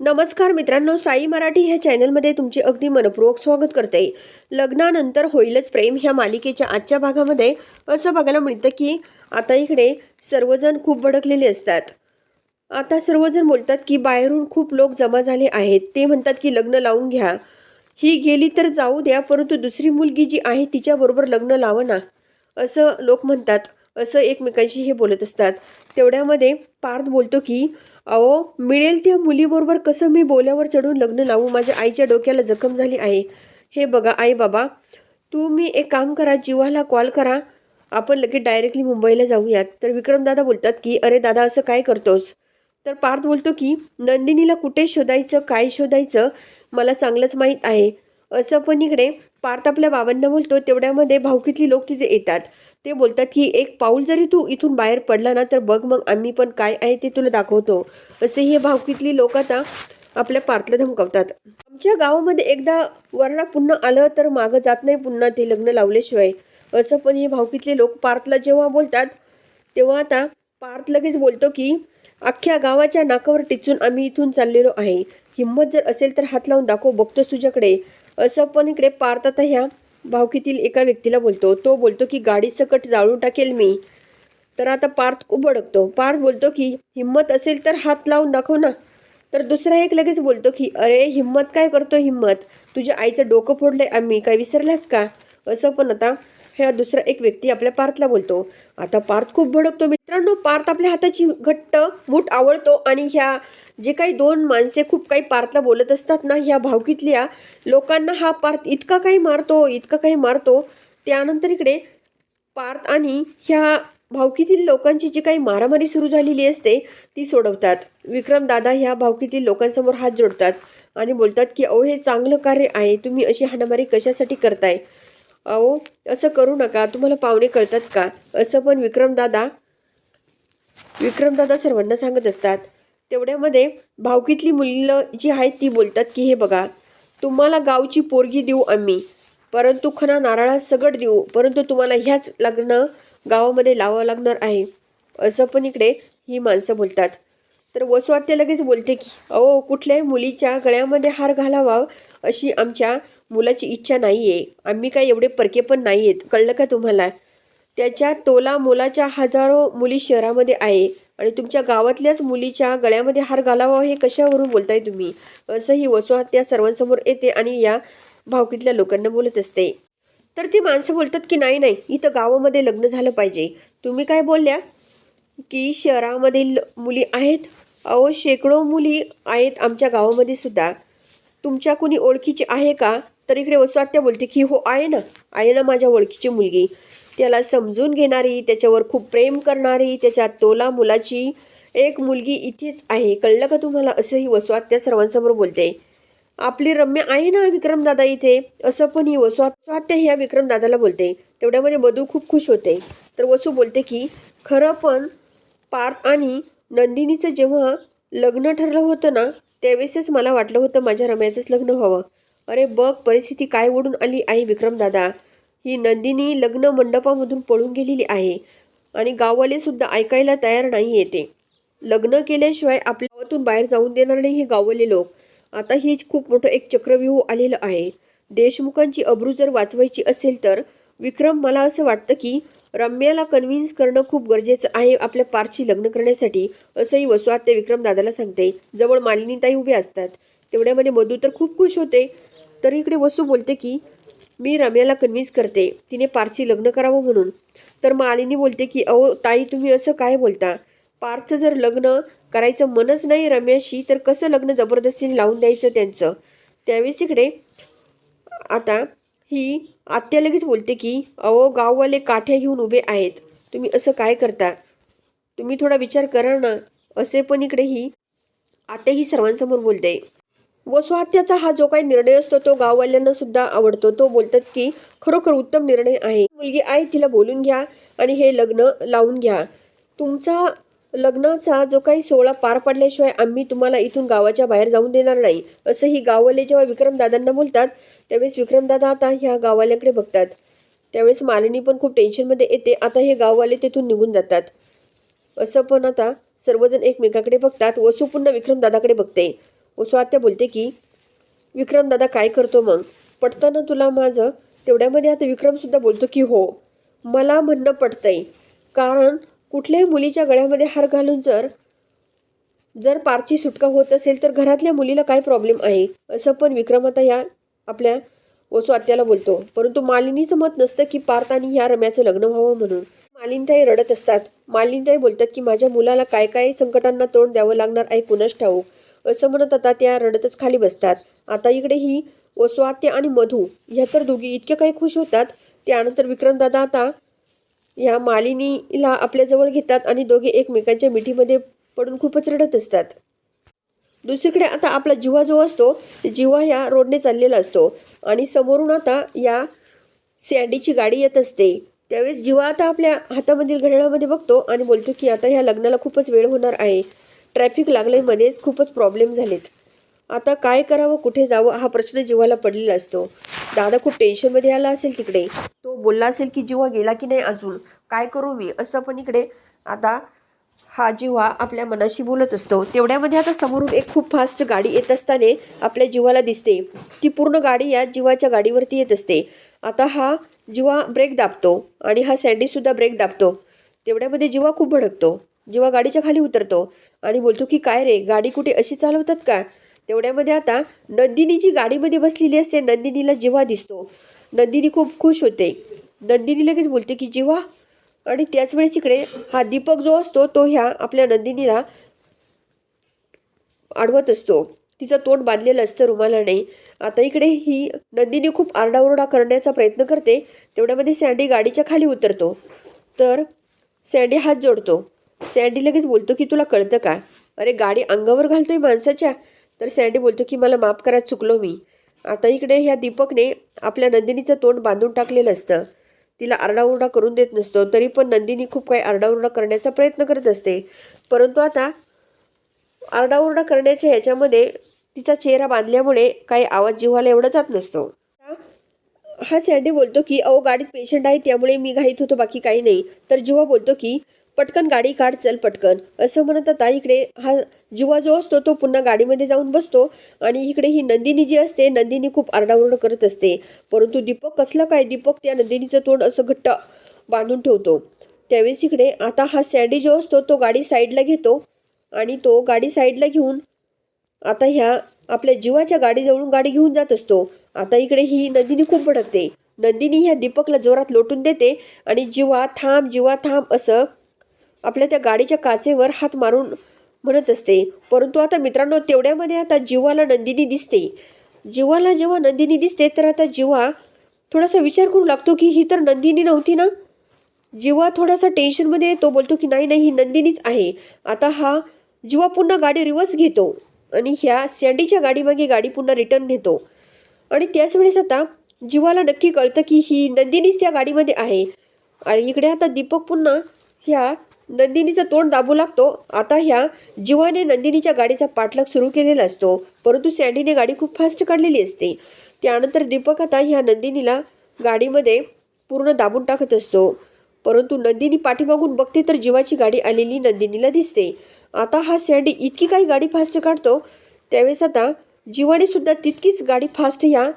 नमस्कार मित्रांनो साई मराठी ह्या चॅनलमध्ये तुमचे अगदी मनपूर्वक स्वागत करते. लग्नानंतर होईलच प्रेम ह्या मालिकेच्या आजच्या भागामध्ये. असं बघायला मिळतं की आता इकडे सर्वजण खूप भडकलेले असतात. आता सर्वजण बोलतात की बाहेरून खूप लोक जमा झाले आहेत. ते म्हणतात की लग्न लावून घ्या. ही गेली तर जाऊ द्या परंतु दुसरी मुलगी जी आहे तिच्याबरोबर लग्न लावा ना असं लोक म्हणतात. असं एकमेकांशी हे बोलत असतात. तेवढ्यामध्ये पार्थ बोलतो की अहो मिळेल त्या मुलीबरोबर कसं मी बोल्यावर चढून लग्न लावू? माझ्या आईच्या डोक्याला जखम झाली आहे. हे बघा आई बाबा तुम्ही एक काम करा जीवाला कॉल करा. आपण लगेच डायरेक्टली मुंबईला जाऊयात. तर विक्रमदादा बोलतात की अरे दादा असं काय करतोस? तर पार्थ बोलतो की नंदिनीला कुठे शोधायचं काय शोधायचं मला चांगलंच माहीत आहे. असं पण इकडे पार्थ आपल्या बाबांना बोलतो. तेवढ्यामध्ये भावकीतली लोक तिथे येतात. ते बोलतात की एक पाऊल जरी तू इथून बाहेर पडला ना तर बघ मग आम्ही पण काय आहे ते तुला दाखवतो. असे हे भावकीतली लोक आता आपल्या पार्थला धमकावतात. आमच्या गावामध्ये एकदा वरणा पुन्हा आलं तर मागं जात नाही पुन्हा ते लग्न लावल्याशिवाय. असं पण हे भावकीतले लोक पार्थला जेव्हा बोलतात तेव्हा आता पार्थ लगेच बोलतो की अख्ख्या गावाच्या नाकावर टिचून आम्ही इथून चाललेलो आहे. हिंमत जर असेल तर हात लावून दाखव बघतोस तुझ्याकडे. असं पण इकडे पार्थ आता ह्या भावकीतील एका व्यक्तीला बोलतो. तो बोलतो की गाडी सकट जाळून टाकेल मी. तर आता पार्थ उबडकतो पार्थ बोलतो की हिंमत असेल तर हात लावून दाखव ना. तर दुसरा एक लगेच बोलतो की अरे हिंमत काय करतो हिंमत? तुझ्या आईचं डोकं फोडलंय आम्ही. काय विसरलास का? असं पण आता ह्या दुसरा एक व्यक्ती आपल्या पार्थला बोलतो. आता पार्थ खूप भडकतो मित्रांनो. पार्थ आपल्या हाताची घट्ट मूठ आवडतो आणि ह्या जे काही दोन माणसे खूप काही पार्थला बोलत असतात ना ह्या भावकीतल्या लोकांना हा पार्थ इतका काही मारतो इतका काही मारतो. त्यानंतर इकडे पार्थ आणि ह्या भावकीतील लोकांची जी काही मारामारी सुरू झालेली असते ती सोडवतात. विक्रम दादा ह्या भावकीतील लोकांसमोर हात जोडतात आणि बोलतात की अहो हे चांगलं कार्य आहे. तुम्ही अशी हाणामारी कशासाठी करताय? अहो असं करू नका. तुम्हाला पाहुणे कळतात का? असं पण विक्रमदादा विक्रमदादा सर्वांना सांगत असतात. तेवढ्यामध्ये भावकीतली मुलं जी आहेत ती बोलतात की हे बघा तुम्हाला गावची पोरगी देऊ आम्ही. परंतु खना नारळा सगट देऊ. परंतु तुम्हाला ह्याच लग्न गावामध्ये लावावं लागणार आहे. असं पण इकडे ही माणसं बोलतात. तर वसुआत्या लगेच बोलते की अहो कुठल्याही मुलीच्या गळ्यामध्ये हार घालावा अशी आमच्या मुलाची इच्छा नाही आहे आम्ही काय एवढे परके पण नाही आहेत कळलं का तुम्हाला? त्याच्या तोला मुलाच्या हजारो मुली शहरामध्ये आहे आणि तुमच्या गावातल्याच मुलीच्या गळ्यामध्ये हार घालावा हे कशावरून बोलताय तुम्ही? असं ही वसुहत्या सर्वांसमोर येते आणि या भावकीतल्या लोकांना बोलत असते. तर ती माणसं बोलतात की नाही नाही इथं गावामध्ये लग्न झालं पाहिजे. तुम्ही काय बोलल्या? की शहरामधील मुली आहेत? अहो शेकडो मुली आहेत आमच्या गावामध्ये सुद्धा. तुमच्या कुणी ओळखीची आहे का? तर इकडे वसुआत्या बोलते की हो आहे ना. आहे ना माझ्या ओळखीची मुलगी. त्याला समजून घेणारी त्याच्यावर खूप प्रेम करणारी त्याच्या तोला मुलाची एक मुलगी इथेच आहे. कळलं का तुम्हाला? असंही वसुआत्या सर्वांसमोर बोलते. आपली रम्य आहे ना विक्रमदादा इथे? असं पण ही वसुआत्या ह्या विक्रमदादाला बोलते. तेवढ्यामध्ये मधू खूप खुश होते. तर वसू बोलते की खरं पण पार्थ आणि नंदिनीचं जेव्हा लग्न ठरलं होतं ना त्यावेळेसच मला वाटलं होतं माझ्या रम्याचंच लग्न व्हावं. अरे बघ परिस्थिती काय ओढून आली आहे विक्रमदादा? ही नंदिनी लग्न मंडपामधून पळून गेलेली आहे आणि गाववालेसुद्धा ऐकायला तयार नाही येते. लग्न केल्याशिवाय आपल्या गावातून बाहेर जाऊन देणार नाही हे गाववाले लोक. आता हे खूप मोठं एक चक्रव्यूह आलेलं आहे. देशमुखांची अब्रू जर वाचवायची असेल तर विक्रम मला असं वाटतं की रम्याला कन्व्हिन्स करणं खूप गरजेचं आहे आपल्या पारशी लग्न करण्यासाठी असंही वसुआत्या विक्रम दादाला सांगते. जवळ मालिनीताई उभे असतात. तेवढ्यामध्ये मधू तर खूप खुश होते. तर इकडे वसू बोलते की मी रम्याला कन्व्हिन्स करते. तिने पारची लग्न करावं म्हणून. तर मालिनी बोलते की अहो ताई तुम्ही असं काय बोलता? पारचं जर लग्न करायचं मनच नाही रम्याशी तर कसं लग्न जबरदस्तीने लावून द्यायचं त्यांचं? त्यावेळेस इकडे आता ही आत्या लगेच बोलते की अहो गाववाले काठ्या घेऊन उभे आहेत. तुम्ही असं काय करता? तुम्ही थोडा विचार करा ना. असे पण इकडे ही आत्या ही सर्वांसमोर बोलते. वसुहत्याचा हा जो काही निर्णय असतो तो गाववाल्यांना सुद्धा आवडतो. तो बोलतात की खरोखर उत्तम निर्णय आहे. मुलगी आहे तिला बोलून घ्या आणि हे लग्न लावून घ्या. तुमचा लग्नाचा जो काही सोहळा पार पडल्याशिवाय आम्ही तुम्हाला इथून गावाच्या बाहेर जाऊन देणार नाही. असं ही गाववाले जेव्हा विक्रमदादांना बोलतात त्यावेळेस विक्रमदादा आता ह्या गाववाल्याकडे बघतात. त्यावेळेस मालिनी पण खूप टेन्शनमध्ये येते. आता हे गाववाले तिथून निघून जातात. असं पण आता सर्वजण एकमेकाकडे बघतात. वसू पुन्हा विक्रमदादाकडे बघते. वसू बोलते की विक्रम दादा काय करतो मग? पटताना तुला माझं तेवढ्यामध्ये आता विक्रमसुद्धा बोलतो की हो मला म्हणणं पटतंय. कारण कुठल्याही मुलीच्या गळ्यामध्ये हार घालून जर जर पारची सुटका होत असेल तर घरातल्या मुलीला काय प्रॉब्लेम आहे? असं पण विक्रम आता या आपल्या वसू आत्याला बोलतो. परंतु मालिनीचं मत नसतं की पार्थ आणि ह्या रम्याचं लग्न व्हावं म्हणून. मालिनताई रडत असतात. मालिनताई बोलतात की माझ्या मुलाला काय काय संकटांना तोंड द्यावं लागणार आहे कुणास ठाऊक? असं म्हणत आता त्या रडतच खाली बसतात. आता इकडे ही वसू आणि मधू ह्या तर दोघी इतक्या काही खुश होतात. त्यानंतर विक्रमदादा आता या मालिनीला आपल्याजवळ घेतात आणि दोघे एकमेकांच्या मिठीमध्ये पडून खूपच रडत असतात. दुसरीकडे आता आपला जिवा जो असतो जिवा या रोडने चाललेला असतो आणि समोरून आता या सँडीची गाडी येत असते. त्यावेळेस जिवा आता आपल्या हातामधील घड्याळामध्ये बघतो आणि बोलतो की आता ह्या लग्नाला खूपच वेळ होणार आहे. ट्रॅफिक लागले मध्येच खूपच प्रॉब्लेम झालेत. आता काय करावं कुठे जावं हा प्रश्न जीवाला पडलेला असतो. दादा खूप टेन्शनमध्ये आला असेल तिकडे. तो बोलला असेल की जीवा गेला की नाही अजून? काय करू मी? असं पण इकडे आता हा जीवा आपल्या मनाशी बोलत असतो. तेवढ्यामध्ये आता समोरून एक खूप फास्ट गाडी येत असताना आपल्या जीवाला दिसते. ती पूर्ण गाडी या जीवाच्या गाडीवरती येत असते. आता हा जीवा ब्रेक दाबतो आणि हा सँडीसुद्धा ब्रेक दाबतो. तेवढ्यामध्ये जीवा खूप भडकतो. जेव्हा गाडीच्या खाली उतरतो आणि बोलतो की काय रे गाडी कुठे अशी चालवतात का? तेवढ्यामध्ये आता नंदिनी जी गाडीमध्ये बसलेली असते नंदिनीला जेव्हा दिसतो नंदिनी खूप खुश होते. नंदिनी लगेच बोलते की जेव्हा. आणि त्याच वेळेस इकडे हा दीपक जो असतो तो ह्या आपल्या नंदिनीला आडवत असतो. तिचं तोंड बांधलेलं असतं रुमालाने आता इकडे ही नंदिनी खूप आरडाओरडा करण्याचा प्रयत्न करते. तेवढ्यामध्ये सँडी गाडीच्या खाली उतरतो. तर सँडी हात जोडतो. सँडी लगेच बोलतो की तुला कळतं का? अरे गाडी अंगावर घालतोय माणसाच्या. तर सँडी बोलतो की मला माफ करा चुकलो मी. आता इकडे ह्या दीपकने आपल्या नंदिनीचं तोंड बांधून टाकलेलं असतं. तिला आरडाओरडा करून देत नसतो तरी पण नंदिनी खूप काही आरडाओरडा करण्याचा प्रयत्न करत असते. परंतु आता आरडाओरडा करण्याच्या ह्याच्यामध्ये तिचा चेहरा बांधल्यामुळे काही आवाज जिव्हाला एवढा जात नसतो. हा सँडी बोलतो की अहो गाडीत पेशंट आहे त्यामुळे मी घाईत होतो बाकी काही नाही. तर जिव्हा बोलतो की पटकन गाडी काढ चल पटकन. असं म्हणत आता इकडे हा जिवा जो असतो तो पुन्हा गाडीमध्ये जाऊन बसतो. आणि इकडे ही नंदिनी जी असते नंदिनी खूप आरडाओरड करत असते. परंतु दीपक कसलं काय दीपक त्या नंदिनीचं तोंड असं घट्ट बांधून ठेवतो. त्यावेळेस इकडे आता हा सँडी जो असतो तो गाडी साईडला घेतो. आणि तो गाडी साईडला घेऊन आता ह्या आपल्या जीवाच्या गाडीजवळून गाडी घेऊन जात असतो. आता इकडे ही नंदिनी खूप भडकते. नंदिनी ह्या दीपकला जोरात लोटून देते. आणि जीवा थांब जीवा थांब असं आपल्या त्या गाडीच्या काचेवर हात मारून म्हणत असते. परंतु आता मित्रांनो तेवढ्यामध्ये आता जीवाला नंदिनी दिसते. जीवाला जेव्हा नंदिनी दिसते तर आता जीवा थोडासा विचार करू लागतो की ही तर नंदिनी नव्हती ना? जीवा थोडासा टेन्शनमध्ये येतो बोलतो की नाही नाही ही नंदिनीच आहे. आता हा जीवा पुन्हा गाडी रिवर्स घेतो आणि ह्या सँडीच्या गाडीमागे गाडी पुन्हा रिटर्न नेतो आणि त्याच वेळेस आता जीवाला नक्की कळतं की ही नंदिनीच त्या गाडीमध्ये आहे. आणि इकडे आता दीपक पुन्हा ह्या नंदिनीचं तोंड दाबू लागतो. आता ह्या जीवाने नंदिनीच्या गाडीचा पाठलाग सुरू केलेला असतो. परंतु सँडीने गाडी खूप फास्ट काढलेली असते. त्यानंतर दीपक आता ह्या नंदिनीला गाडीमध्ये पूर्ण दाबून टाकत असतो. परंतु नंदिनी पाठीमागून बघते तर जीवाची गाडी आलेली नंदिनीला दिसते. आता हा सँडी इतकी काही गाडी फास्ट काढतो त्यावेळेस आता जीवाने सुद्धा तितकीच गाडी फास्ट ह्या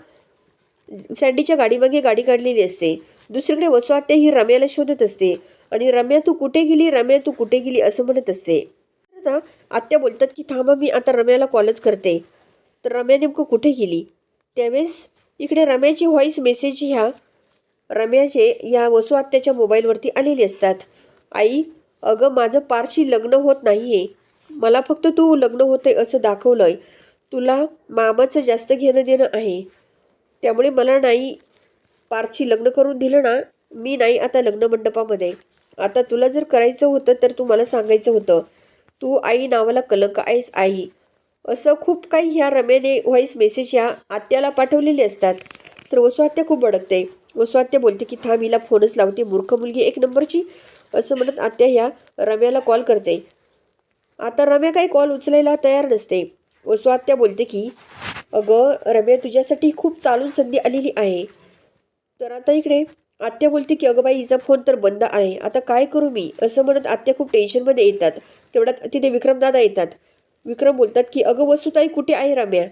सँडीच्या गाडीमागे गाडी काढलेली असते. दुसरीकडे वसुआत्या ही रम्याला शोधत असते. आणि रम्या तू कुठे गेली? रम्या तू कुठे गेली? असं म्हणत असते. आता आत्या बोलतात की थांबा मी आता रम्याला कॉलच करते. तर रम्या नेमकं कुठे गेली? त्यावेळेस इकडे रम्याची व्हॉईस मेसेज ह्या रम्याचे या वसू आत्याच्या मोबाईलवरती आलेली असतात. आई अगं माझं पारशी लग्न होत नाही आहे मला फक्त तू लग्न होते असं दाखवलं आहे तुला मामाचं जास्त घेणं देणं आहे. त्यामुळे मला नाही पारची लग्न करून दिलं ना मी नाही आता लग्न मंडपामध्ये. आता तुला जर करायचं होतं तर तू मला सांगायचं होतं. तू आई नावाला कलंक आहेस आई. असं खूप काही ह्या रम्याने व्हॉईस मेसेज ह्या आत्याला पाठवलेले असतात. तर वसुआत्या खूप भडकते. वसुआत्या बोलते की थांब हिला फोनच लावते. मूर्ख मुलगी एक नंबरची. असं म्हणत आत्या ह्या रम्याला कॉल करते. आता रम्या काही कॉल उचलायला तयार नसते. वसुआत्या बोलते की अगं रम्या तुझ्यासाठी खूप चालून संधी आलेली आहे. तर आता इकडे आत्या बोलते की अगं बाई हिचा फोन तर बंद आहे. आता काय करू मी? असं म्हणत आत्या खूप टेन्शनमध्ये येतात. तेवढ्यात तिथे विक्रमदादा येतात. विक्रम बोलतात की अगं वसुताई कुठे आहे रम्या?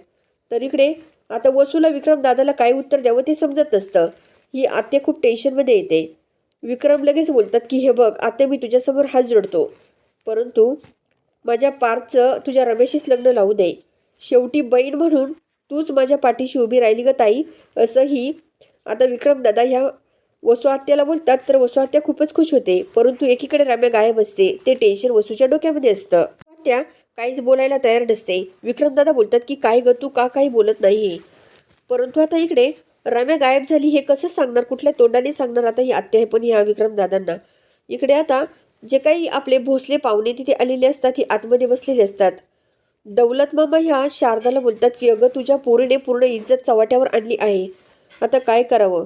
तर इकडे आता वसूला विक्रम दादाला काय उत्तर द्यावं ते समजत नसतं. ही आत्या खूप टेन्शनमध्ये येते. विक्रम लगेच बोलतात की हे बघ आत्या मी तुझ्यासमोर हात जोडतो. परंतु माझ्या पारचं तुझ्या रमेशीच लग्न लावू दे. शेवटी बहीण म्हणून तूच माझ्या पाठीशी उभी राहिली ग ताई. असंही आता विक्रमदादा ह्या वसू आत्याला बोलतात तर वसू आत्या खूपच खुश होते परंतु एकीकडे रम्या गायब असते ते टेन्शन वसूच्या डोक्यामध्ये असतं. आत्या काहीच बोलायला तयार नसते. विक्रमदादा बोलतात की काय ग तू का काही बोलत नाही? परंतु आता इकडे रम्या गायब झाली हे कसं सांगणार कुठल्या तोंडाने सांगणार आता ही आत्या आहे पण ह्या विक्रमदादांना? इकडे आता जे काही आपले भोसले पाहुणे तिथे आलेले असतात ही आतमध्ये बसलेले असतात. दौलत मामा ह्या शारदाला बोलतात की अगं तुझ्या पोरीने पूर्ण इज्जत चव्हाट्यावर आणली आहे. आता काय करावं?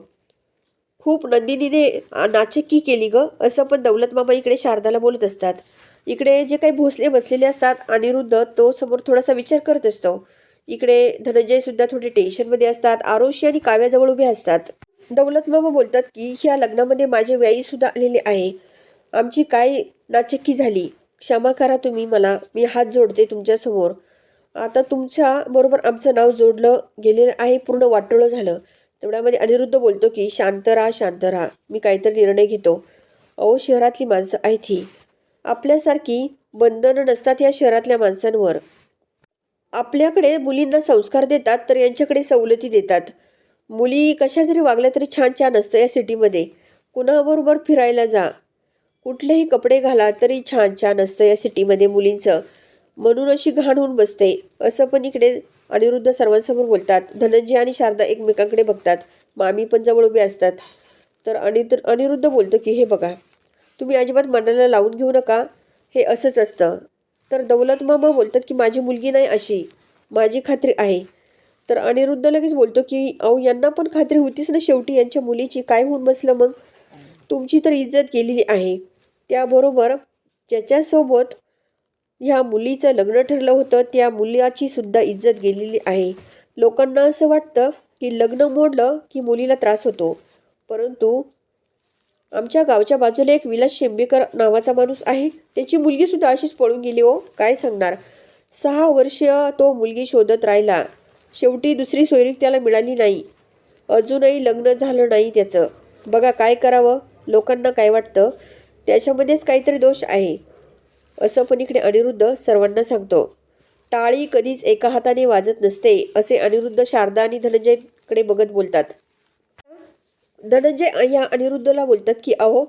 खूप नंदिनीने नाचक्की केली ग. असं पण दौलत मामा इकडे शारदाला बोलत असतात. इकडे जे काही भोसले बसलेले असतात अनिरुद्ध तो समोर थोडासा विचार करत असतो. इकडे धनंजय सुद्धा थोडे टेन्शनमध्ये असतात. आरोशी आणि काव्याजवळ उभे असतात. दौलत मामा बोलतात की ह्या लग्नामध्ये माझे व्याई सुद्धा आलेले आहे. आमची काय नाचक्की झाली? क्षमा करा तुम्ही मला. मी हात जोडते तुमच्यासमोर आता तुमच्या बरोबर आमचं नाव जोडलं गेलेलं आहे पूर्ण वाटोळं झालं. तेवढ्यामध्ये अनिरुद्ध बोलतो की शांत राहा शांत राहा. मी काहीतरी निर्णय घेतो. अहो शहरातली माणसं आहेत ही. आपल्यासारखी बंधनं नसतात या शहरातल्या माणसांवर. आपल्याकडे मुलींना संस्कार देतात तर यांच्याकडे सवलती देतात. मुली कशा जरी वागल्या तरी छान छान असतं या सिटीमध्ये. कुणाबरोबर फिरायला जा. कुठलेही कपडे घाला तरी छान छान असतं या सिटीमध्ये मुलींचं. म्हणून अशी घाण होऊन बसते. असं पण इकडे अनिरुद्ध सर्वांसमोर बोलतात धनंजय आणि शारदा एकमेकांकडे बघतात. मामी पण जवळ उभे असतात. तर अनि अनिरुद्ध बोलतो की हे बघा तुम्ही अजिबात मनाला लावून घेऊ नका. हे असंच असतं. तर दौलत मामा बोलतात की माझी मुलगी नाही अशी. माझी खात्री आहे. तर अनिरुद्ध लगेच बोलतो की अहो यांना पण खात्री होतीच ना शेवटी यांच्या मुलीची. काय होऊन बसलं मग? तुमची तर इज्जत गेलेली आहे. त्याबरोबर ज्याच्यासोबत ह्या मुलीचं लग्न ठरलं होतं त्या मुलाची सुद्धा इज्जत गेलेली आहे. लोकांना असं वाटतं की लग्न मोडलं की मुलीला त्रास होतो. परंतु आमच्या गावच्या बाजूला एक विलास शेंबेकर नावाचा माणूस आहे. त्याची मुलगीसुद्धा अशीच पळून गेली हो. काय सांगणार? सहा वर्ष तो मुलगी शोधत राहिला. शेवटी दुसरी सोयरी त्याला मिळाली नाही. अजूनही लग्न झालं नाही त्याचं. बघा काय करावं? लोकांना काय वाटतं? त्याच्यामध्येच काहीतरी दोष आहे. असं पण इकडे अनिरुद्ध सर्वांना सांगतो. टाळी कधीच एका हाताने वाजत नसते असे अनिरुद्ध शारदा आणि धनंजयकडे बघत बोलतात. धनंजय या अनिरुद्धला बोलतात की अहो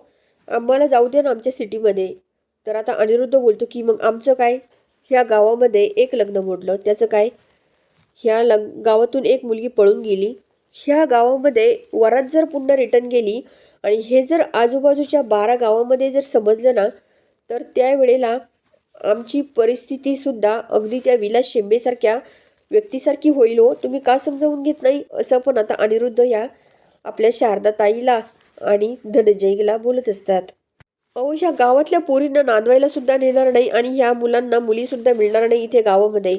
आम्हाला जाऊ दे ना आमच्या सिटीमध्ये. तर आता अनिरुद्ध बोलतो की मग आमचं काय? ह्या गावामध्ये एक लग्न मोडलं त्याचं काय? ह्या लग गावातून एक मुलगी पळून गेली. ह्या गावामध्ये वरात जर पुन्हा रिटर्न गेली आणि हे जर आजूबाजूच्या बारा गावामध्ये जर समजलं ना तर त्यावेळेला आमची परिस्थितीसुद्धा अगदी त्या विलास शेंबेसारख्या व्यक्तीसारखी होईल हो. तुम्ही का समजावून घेत नाही? असं पण आता अनिरुद्ध या आपल्या शारदा ताईला आणि धनजयला बोलत असतात. अहो ह्या गावातल्या पोरींना नांदवायला सुद्धा नेणार नाही आणि ह्या मुलांना मुलीसुद्धा मिळणार नाही इथे गावामध्ये.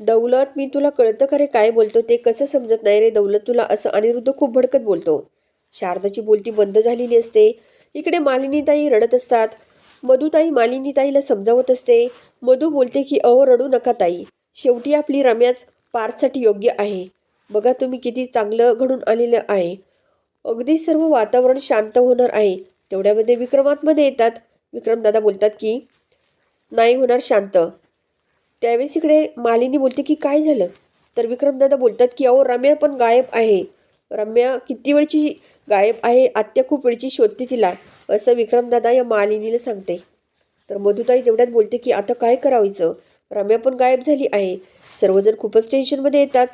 दौलत मी तुला कळतं का काय बोलतो? ते कसं समजत नाही रे दौलत? तुला असं अनिरुद्ध खूप भडकत बोलतो. शारदाची बोलती बंद झालेली असते. इकडे मालिनीताई रडत असतात. मधुताई मालिनीताईला समजावत असते मधू बोलते की अहो रडू नका ताई. शेवटी आपली रम्याच पारसाठी योग्य आहे. बघा तुम्ही किती चांगलं घडून आलेलं आहे. अगदी सर्व वातावरण शांत होणार आहे. तेवढ्यामध्ये विक्रमातमध्ये येतात. विक्रमदादा बोलतात की नाही होणार शांत. त्यावेळेस इकडे मालिनी बोलते की काय झालं? तर विक्रमदादा बोलतात की अहो रम्या पण गायब आहे. रम्या किती वेळची गायब आहे आत्या खूप वेळची शोधते तिला. असं विक्रमदादा या मालिनीला सांगते. तर मधुताई तेवढ्यात बोलते की आता काय करावायचं? रम्या पण गायब झाली आहे. सर्वजण खूपच टेन्शनमध्ये येतात.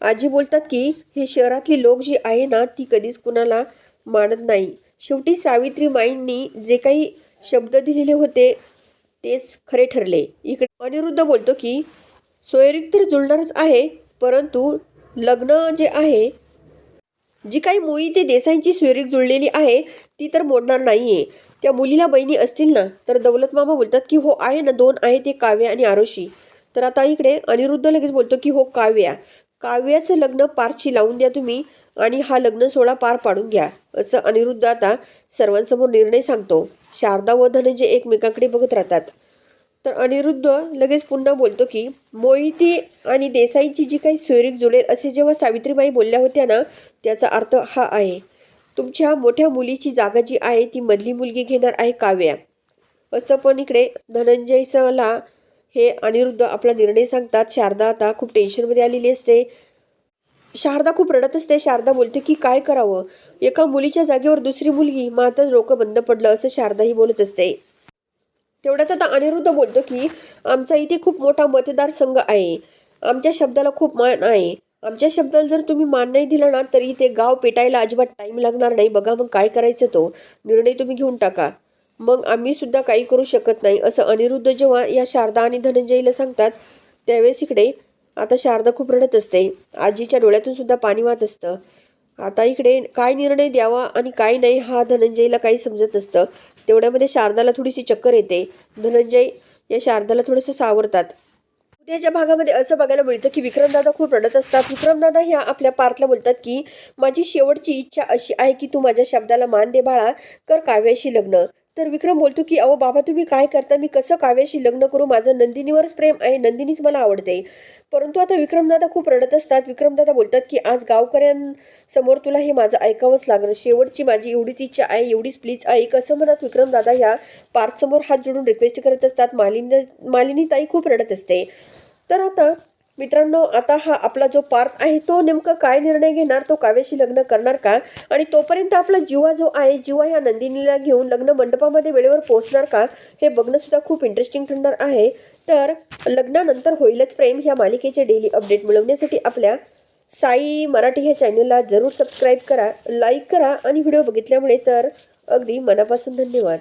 आजी बोलतात की हे शहरातली लोक जी आहे ना ती कधीच कुणाला मानत नाही. शेवटी सावित्री माईंनी जे काही शब्द दिलेले होते तेच खरे ठरले. इकडे अनिरुद्ध बोलतो की सोयरीक तर जुळणारच आहे परंतु लग्न जे आहे जी काही मुई ते देसाईंची सोयरीक जुळलेली आहे ती तर मोडणार नाही आहे त्या मुलीला बहिणी असतील ना तर दौलत मामा बोलतात की हो आहे ना दोन आहे ते काव्या आणि आरोशी. तर आता इकडे अनिरुद्ध लगेच बोलतो की हो काव्या. काव्याचं लग्न पारची लावून द्या तुम्ही आणि हा लग्न सोहळा पार पाडून घ्या. असं अनिरुद्ध आता सर्वांसमोर निर्णय सांगतो. शारदा व धनंजय एकमेकांकडे बघत राहतात. तर अनिरुद्ध लगेच पुन्हा बोलतो की मोहिती आणि देसाईची जी काही सोयरीक जुळेल असे जेव्हा सावित्रीबाई बोलल्या होत्या ना त्याचा अर्थ हा आहे. तुमच्या मोठ्या मुलीची जागा जी आहे ती मधली मुलगी घेणार आहे काव्या. असं पण इकडे धनंजयसला हे अनिरुद्ध आपला निर्णय सांगतात. शारदा आता खूप टेन्शनमध्ये आलेली असते. शारदा खूप रडत असते. शारदा बोलते की काय करावं? एका मुलीच्या जागेवर दुसरी मुलगी मग आता बंद पडलं असं शारदाही बोलत असते. तेवढ्यात आता अनिरुद्ध बोलतो की आमचा इथे खूप मोठा मतदारसंघ आहे. आमच्या शब्दाला खूप मान आहे. आमच्या शब्दाला जर तुम्ही मान नाही दिला ना तरी ते गाव पेटायला अजिबात टाईम लागणार नाही. बघा मग काय करायचं तो. निर्णय तुम्ही घेऊन टाका. मग आम्ही सुद्धा काही करू शकत नाही. असं अनिरुद्ध जेव्हा या शारदा आणि धनंजयला सांगतात त्यावेळेस इकडे आता शारदा खूप रडत असते. आजीच्या डोळ्यातून सुद्धा पाणी वाहत असतं. आता इकडे काय निर्णय द्यावा आणि काय नाही हा धनंजयला काही समजत नसतं. तेवढ्यामध्ये शारदाला थोडीशी चक्कर येते. धनंजय या शारदाला थोडंसं सावरतात. उद्याच्या भागामध्ये असं बघायला मिळतं की विक्रमदादा खूप रडत असतात. विक्रमदादा ह्या आपल्या पार्थला बोलतात की माझी शेवटची इच्छा अशी आहे की तू माझ्या शब्दाला मान दे बाळा. कर काव्याशी लग्न. तर विक्रम बोलतो की अहो बाबा तुम्ही काय करता? मी कसं काव्याशी लग्न करू? माझं नंदिनीवरच प्रेम आहे नंदिनीच मला आवडते. परंतु आता विक्रमदादा खूप रडत असतात. विक्रमदादा बोलतात की आज गावकऱ्यांसमोर तुला हे माझं ऐकावंच लागलं. शेवटची माझी एवढीच इच्छा आहे एवढीच प्लीज ऐक. असं म्हणत विक्रमदादा ह्या पार्थसमोर हात जोडून रिक्वेस्ट करत असतात. मालिनी मालिनी ताई खूप रडत असते. तर आता मित्रांनो आता हा आपला जो पार्थ आहे तो नेमकं काय निर्णय घेणार तो काव्याशी लग्न करणार का? आणि तोपर्यंत आपला जीवा जो आहे जीवा ह्या नंदिनीला घेऊन लग्न मंडपामध्ये वेळेवर पोहोचणार का? हे बघणंसुद्धा खूप इंटरेस्टिंग ठरणार आहे. तर लग्नानंतर होईलच प्रेम ह्या मालिकेचे डेली अपडेट मिळवण्यासाठी आपल्या साई मराठी ह्या चॅनलला जरूर सबस्क्राईब करा लाईक करा आणि व्हिडिओ बघितल्यामुळे तर अगदी मनापासून धन्यवाद.